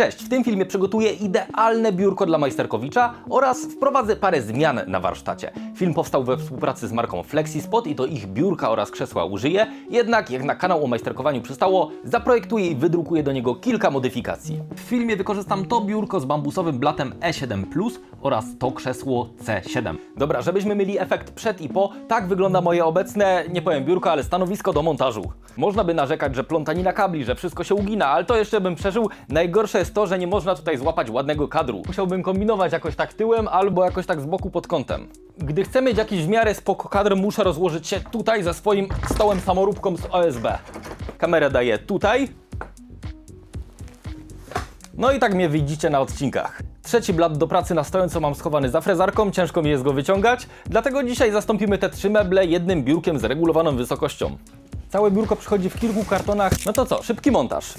Cześć, w tym filmie przygotuję idealne biurko dla Majsterkowicza oraz wprowadzę parę zmian na warsztacie. Film powstał we współpracy z marką FlexiSpot i to ich biurka oraz krzesła użyję, jednak jak na kanał o majsterkowaniu przystało, zaprojektuję i wydrukuję do niego kilka modyfikacji. W filmie wykorzystam to biurko z bambusowym blatem E7+, oraz to krzesło C7. Dobra, żebyśmy mieli efekt przed i po, tak wygląda moje obecne, nie powiem biurko, ale stanowisko do montażu. Można by narzekać, że plątanina kabli, że wszystko się ugina, ale to jeszcze bym przeżył. Najgorsze jest to, że nie można tutaj złapać ładnego kadru. Musiałbym kombinować jakoś tak tyłem albo jakoś tak z boku pod kątem. Gdy chcę mieć jakiś w miarę spoko kadr, muszę rozłożyć się tutaj ze swoim stołem samoróbką z OSB. Kamerę daję tutaj, no i tak mnie widzicie na odcinkach. Trzeci blat do pracy na stojąco mam schowany za frezarką, ciężko mi jest go wyciągać, dlatego dzisiaj zastąpimy te trzy meble jednym biurkiem z regulowaną wysokością. Całe biurko przychodzi w kilku kartonach, no to co, szybki montaż.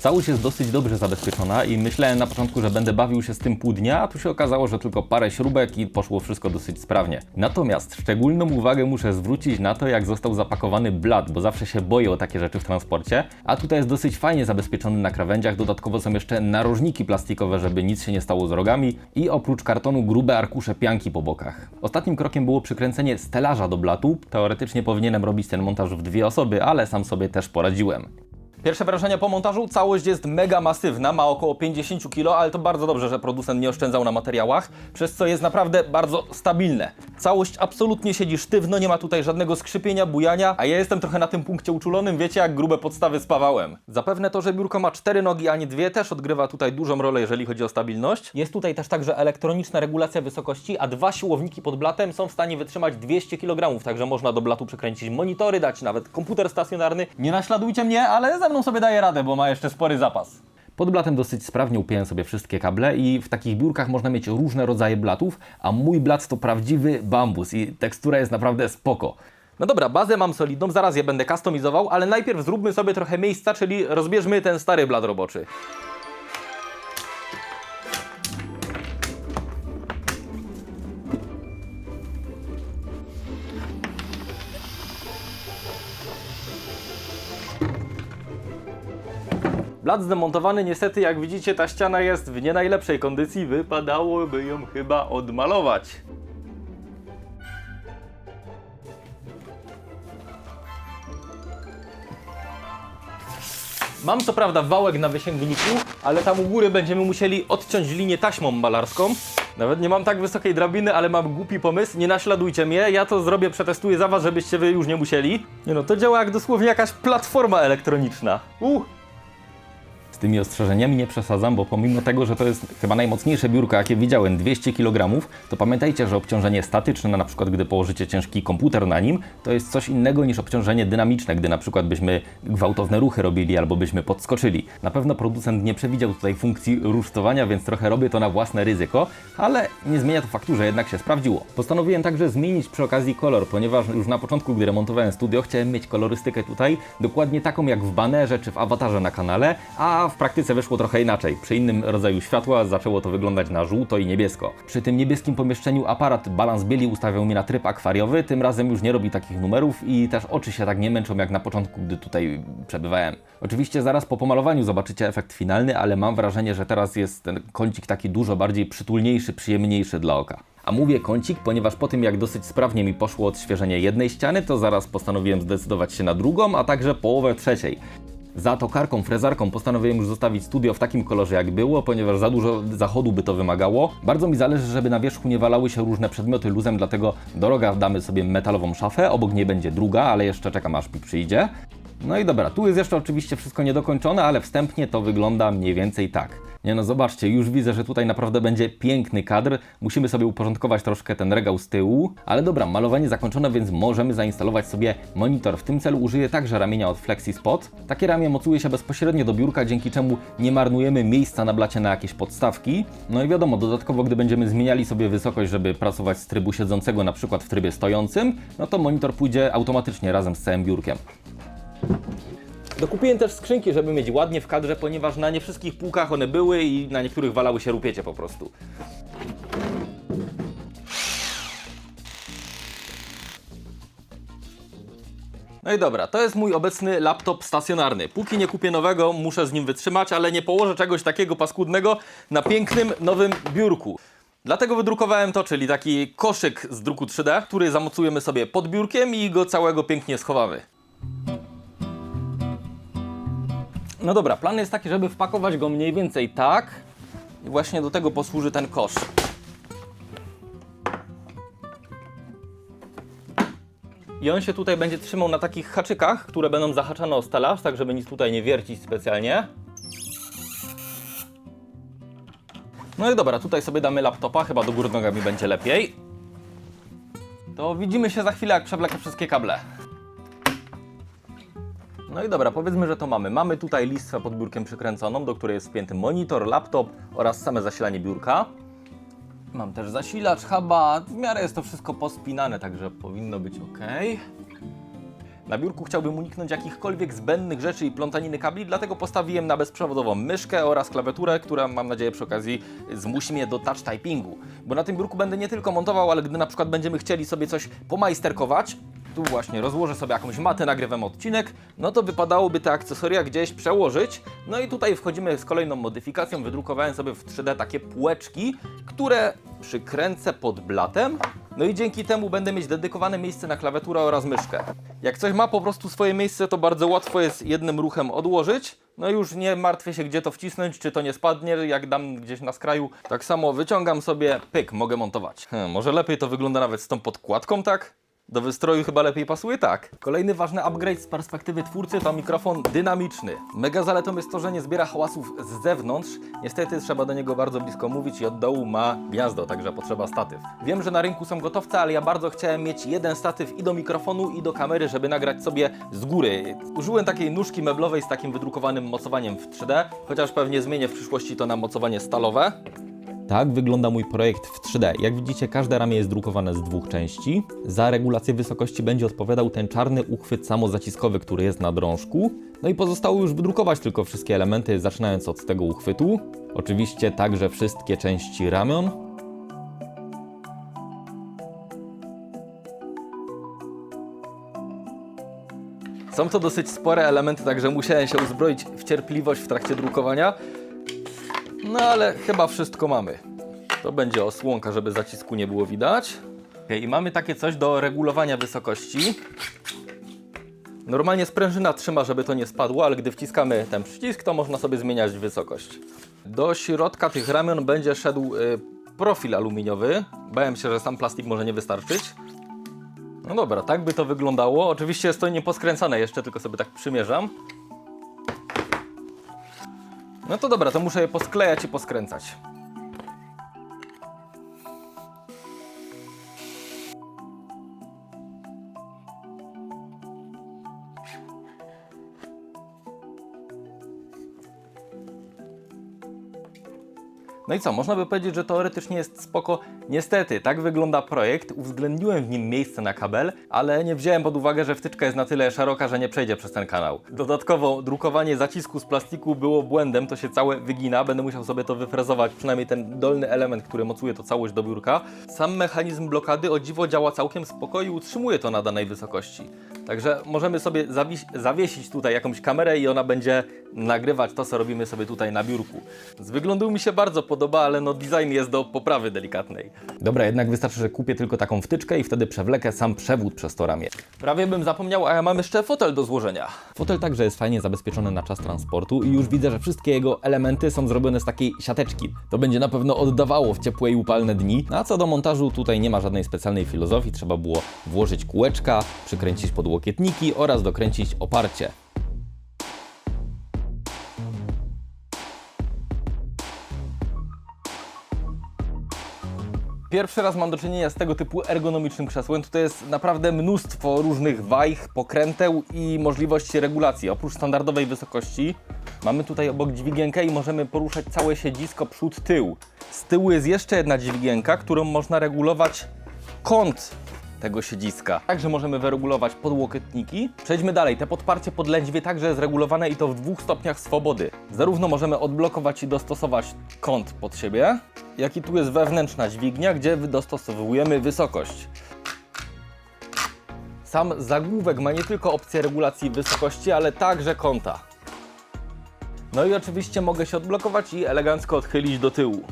Całość jest dosyć dobrze zabezpieczona i myślałem na początku, że będę bawił się z tym pół dnia, a tu się okazało, że tylko parę śrubek i poszło wszystko dosyć sprawnie. Natomiast szczególną uwagę muszę zwrócić na to, jak został zapakowany blat, bo zawsze się boję o takie rzeczy w transporcie, a tutaj jest dosyć fajnie zabezpieczony na krawędziach, dodatkowo są jeszcze narożniki plastikowe, żeby nic się nie stało z rogami i oprócz kartonu grube arkusze pianki po bokach. Ostatnim krokiem było przykręcenie stelaża do blatu, teoretycznie powinienem robić ten montaż w dwie osoby, ale sam sobie też poradziłem. Pierwsze wrażenia po montażu, całość jest mega masywna, ma około 50 kg, ale to bardzo dobrze, że producent nie oszczędzał na materiałach, przez co jest naprawdę bardzo stabilne. Całość absolutnie siedzi sztywno, nie ma tutaj żadnego skrzypienia, bujania, a ja jestem trochę na tym punkcie uczulonym, wiecie jak grube podstawy spawałem. Zapewne to, że biurko ma cztery nogi, a nie dwie, też odgrywa tutaj dużą rolę, jeżeli chodzi o stabilność. Jest tutaj też także elektroniczna regulacja wysokości, a dwa siłowniki pod blatem są w stanie wytrzymać 200 kg, także można do blatu przykręcić monitory, dać nawet komputer stacjonarny. Nie naśladujcie mnie, ale mną sobie daje radę, bo ma jeszcze spory zapas. Pod blatem dosyć sprawnie upiłem sobie wszystkie kable i w takich biurkach można mieć różne rodzaje blatów, a mój blat to prawdziwy bambus i tekstura jest naprawdę spoko. No dobra, bazę mam solidną, zaraz je będę customizował, ale najpierw zróbmy sobie trochę miejsca, czyli rozbierzmy ten stary blat roboczy. Blat zdemontowany, niestety jak widzicie ta ściana jest w nie najlepszej kondycji, wypadałoby ją chyba odmalować. Mam co prawda wałek na wysięgniku, ale tam u góry będziemy musieli odciąć linię taśmą malarską. Nawet nie mam tak wysokiej drabiny, ale mam głupi pomysł. Nie naśladujcie mnie, ja to zrobię, przetestuję za was, żebyście wy już nie musieli. Nie no, to działa jak dosłownie jakaś platforma elektroniczna. Uh! Tymi ostrzeżeniami nie przesadzam, bo pomimo tego, że to jest chyba najmocniejsze biurko, jakie widziałem, 200 kg, to pamiętajcie, że obciążenie statyczne, na przykład gdy położycie ciężki komputer na nim, to jest coś innego niż obciążenie dynamiczne, gdy na przykład byśmy gwałtowne ruchy robili albo byśmy podskoczyli. Na pewno producent nie przewidział tutaj funkcji rusztowania, więc trochę robię to na własne ryzyko, ale nie zmienia to faktu, że jednak się sprawdziło. Postanowiłem także zmienić przy okazji kolor, ponieważ już na początku, gdy remontowałem studio, chciałem mieć kolorystykę tutaj dokładnie taką jak w banerze czy w awatarze na kanale, a w praktyce wyszło trochę inaczej. Przy innym rodzaju światła zaczęło to wyglądać na żółto i niebiesko. Przy tym niebieskim pomieszczeniu aparat balans bieli ustawiał mi na tryb akwariowy, tym razem już nie robi takich numerów i też oczy się tak nie męczą jak na początku, gdy tutaj przebywałem. Oczywiście zaraz po pomalowaniu zobaczycie efekt finalny, ale mam wrażenie, że teraz jest ten kącik taki dużo bardziej przytulniejszy, przyjemniejszy dla oka. A mówię kącik, ponieważ po tym jak dosyć sprawnie mi poszło odświeżenie jednej ściany, to zaraz postanowiłem zdecydować się na drugą, a także połowę trzeciej. Za tokarką, frezarką postanowiłem już zostawić studio w takim kolorze jak było, ponieważ za dużo zachodu by to wymagało. Bardzo mi zależy, żeby na wierzchu nie walały się różne przedmioty luzem, dlatego do roga damy sobie metalową szafę, obok niej będzie druga, ale jeszcze czekam aż mi przyjdzie. No i dobra, tu jest jeszcze oczywiście wszystko niedokończone, ale wstępnie to wygląda mniej więcej tak. Nie no, zobaczcie, już widzę, że tutaj naprawdę będzie piękny kadr. Musimy sobie uporządkować troszkę ten regał z tyłu. Ale dobra, malowanie zakończone, więc możemy zainstalować sobie monitor. W tym celu użyję także ramienia od FlexiSpot. Takie ramię mocuje się bezpośrednio do biurka, dzięki czemu nie marnujemy miejsca na blacie na jakieś podstawki. No i wiadomo, dodatkowo gdy będziemy zmieniali sobie wysokość, żeby pracować z trybu siedzącego, na przykład w trybie stojącym, no to monitor pójdzie automatycznie razem z całym biurkiem. Dokupiłem też skrzynki, żeby mieć ładnie w kadrze, ponieważ na nie wszystkich półkach one były i na niektórych walały się rupiecie po prostu. No i dobra, to jest mój obecny laptop stacjonarny. Póki nie kupię nowego, muszę z nim wytrzymać, ale nie położę czegoś takiego paskudnego na pięknym, nowym biurku. Dlatego wydrukowałem to, czyli taki koszyk z druku 3D, który zamocujemy sobie pod biurkiem i go całego pięknie schowamy. No dobra, plan jest taki, żeby wpakować go mniej więcej tak. I właśnie do tego posłuży ten kosz. I on się tutaj będzie trzymał na takich haczykach, które będą zahaczane o stelaż, tak żeby nic tutaj nie wiercić specjalnie. No i dobra, tutaj sobie damy laptopa, chyba do góry nogami będzie lepiej. To widzimy się za chwilę, jak przewlekę wszystkie kable. No i dobra, powiedzmy, że to mamy. Mamy tutaj listwę pod biurkiem przykręconą, do której jest wpięty monitor, laptop oraz same zasilanie biurka. Mam też zasilacz, huba. W miarę jest to wszystko pospinane, także powinno być ok. Na biurku chciałbym uniknąć jakichkolwiek zbędnych rzeczy i plątaniny kabli, dlatego postawiłem na bezprzewodową myszkę oraz klawiaturę, która mam nadzieję przy okazji zmusi mnie do touch typingu. Bo na tym biurku będę nie tylko montował, ale gdy na przykład będziemy chcieli sobie coś pomajsterkować, tu właśnie rozłożę sobie jakąś matę, nagrywam odcinek, no to wypadałoby te akcesoria gdzieś przełożyć. No i tutaj wchodzimy z kolejną modyfikacją. Wydrukowałem sobie w 3D takie półeczki, które przykręcę pod blatem. No i dzięki temu będę mieć dedykowane miejsce na klawiaturę oraz myszkę. Jak coś ma po prostu swoje miejsce, to bardzo łatwo jest jednym ruchem odłożyć. No już nie martwię się, gdzie to wcisnąć, czy to nie spadnie, jak dam gdzieś na skraju. Tak samo wyciągam sobie, pyk, mogę montować. Hmm, może lepiej to wygląda nawet z tą podkładką, tak? Do wystroju chyba lepiej pasuje tak. Kolejny ważny upgrade z perspektywy twórcy to mikrofon dynamiczny. Mega zaletą jest to, że nie zbiera hałasów z zewnątrz. Niestety trzeba do niego bardzo blisko mówić i od dołu ma gniazdo, także potrzeba statyw. Wiem, że na rynku są gotowce, ale ja bardzo chciałem mieć jeden statyw i do mikrofonu i do kamery, żeby nagrać sobie z góry. Użyłem takiej nóżki meblowej z takim wydrukowanym mocowaniem w 3D, chociaż pewnie zmienię w przyszłości to na mocowanie stalowe. Tak wygląda mój projekt w 3D. Jak widzicie, każde ramię jest drukowane z dwóch części. Za regulację wysokości będzie odpowiadał ten czarny uchwyt samozaciskowy, który jest na drążku. No i pozostało już wydrukować tylko wszystkie elementy, zaczynając od tego uchwytu. Oczywiście także wszystkie części ramion. Są to dosyć spore elementy, także musiałem się uzbroić w cierpliwość w trakcie drukowania. No ale chyba wszystko mamy. To będzie osłonka, żeby zacisku nie było widać. Okay, I mamy takie coś do regulowania wysokości. Normalnie sprężyna trzyma, żeby to nie spadło, ale gdy wciskamy ten przycisk, to można sobie zmieniać wysokość. Do środka tych ramion będzie szedł y, profil aluminiowy. Bałem się, że sam plastik może nie wystarczyć. No dobra, tak by to wyglądało. Oczywiście jest to nieposkręcane jeszcze, tylko sobie tak przymierzam. No to dobra, to muszę je posklejać i poskręcać. No i co, można by powiedzieć, że teoretycznie jest spoko. Niestety, tak wygląda projekt. Uwzględniłem w nim miejsce na kabel, ale nie wziąłem pod uwagę, że wtyczka jest na tyle szeroka, że nie przejdzie przez ten kanał. Dodatkowo drukowanie zacisku z plastiku było błędem, to się całe wygina. Będę musiał sobie to wyfrezować, przynajmniej ten dolny element, który mocuje to całość do biurka. Sam mechanizm blokady o dziwo działa całkiem spoko i utrzymuje to na danej wysokości. Także możemy sobie zawiesić tutaj jakąś kamerę i ona będzie nagrywać to, co robimy sobie tutaj na biurku. Z wyglądu mi się bardzo podoba, ale no design jest do poprawy delikatnej. Dobra, jednak wystarczy, że kupię tylko taką wtyczkę i wtedy przewlekę sam przewód przez to ramię. Prawie bym zapomniał, a ja mam jeszcze fotel do złożenia. Fotel także jest fajnie zabezpieczony na czas transportu i już widzę, że wszystkie jego elementy są zrobione z takiej siateczki. To będzie na pewno oddawało w ciepłe i upalne dni. A co do montażu, tutaj nie ma żadnej specjalnej filozofii. Trzeba było włożyć kółeczka, przykręcić podłokietniki oraz dokręcić oparcie. Pierwszy raz mam do czynienia z tego typu ergonomicznym krzesłem. Tutaj jest naprawdę mnóstwo różnych wajch, pokręteł i możliwości regulacji. Oprócz standardowej wysokości mamy tutaj obok dźwigienkę i możemy poruszać całe siedzisko przód, tył. Z tyłu jest jeszcze jedna dźwigienka, którą można regulować kąt tego siedziska. Także możemy wyregulować podłokietniki. Przejdźmy dalej. Te podparcie pod lędźwie także jest regulowane i to w dwóch stopniach swobody. Zarówno możemy odblokować i dostosować kąt pod siebie, jak i tu jest wewnętrzna dźwignia, gdzie dostosowujemy wysokość. Sam zagłówek ma nie tylko opcję regulacji wysokości, ale także kąta. No i oczywiście mogę się odblokować i elegancko odchylić do tyłu.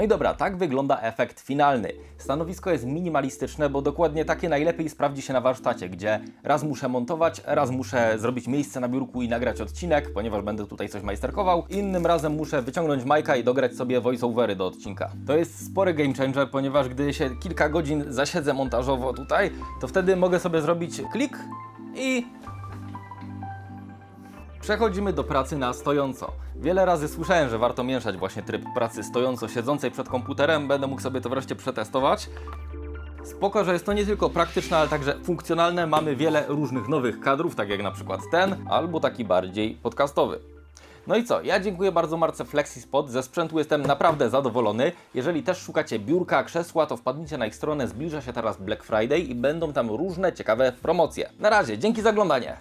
No i dobra, tak wygląda efekt finalny. Stanowisko jest minimalistyczne, bo dokładnie takie najlepiej sprawdzi się na warsztacie, gdzie raz muszę montować, raz muszę zrobić miejsce na biurku i nagrać odcinek, ponieważ będę tutaj coś majsterkował. Innym razem muszę wyciągnąć majka i dograć sobie voiceovery do odcinka. To jest spory game changer, ponieważ gdy się kilka godzin zasiedzę montażowo tutaj, to wtedy mogę sobie zrobić klik i Przechodzimy do pracy na stojąco. Wiele razy słyszałem, że warto mieszać właśnie tryb pracy stojąco siedzącej przed komputerem. Będę mógł sobie to wreszcie przetestować. Spoko, że jest to nie tylko praktyczne, ale także funkcjonalne. Mamy wiele różnych nowych kadrów, tak jak na przykład ten, albo taki bardziej podcastowy. No i co? Ja dziękuję bardzo marce FlexiSpot. Ze sprzętu jestem naprawdę zadowolony. Jeżeli też szukacie biurka, krzesła, to wpadnijcie na ich stronę. Zbliża się teraz Black Friday i będą tam różne ciekawe promocje. Na razie, dzięki za oglądanie.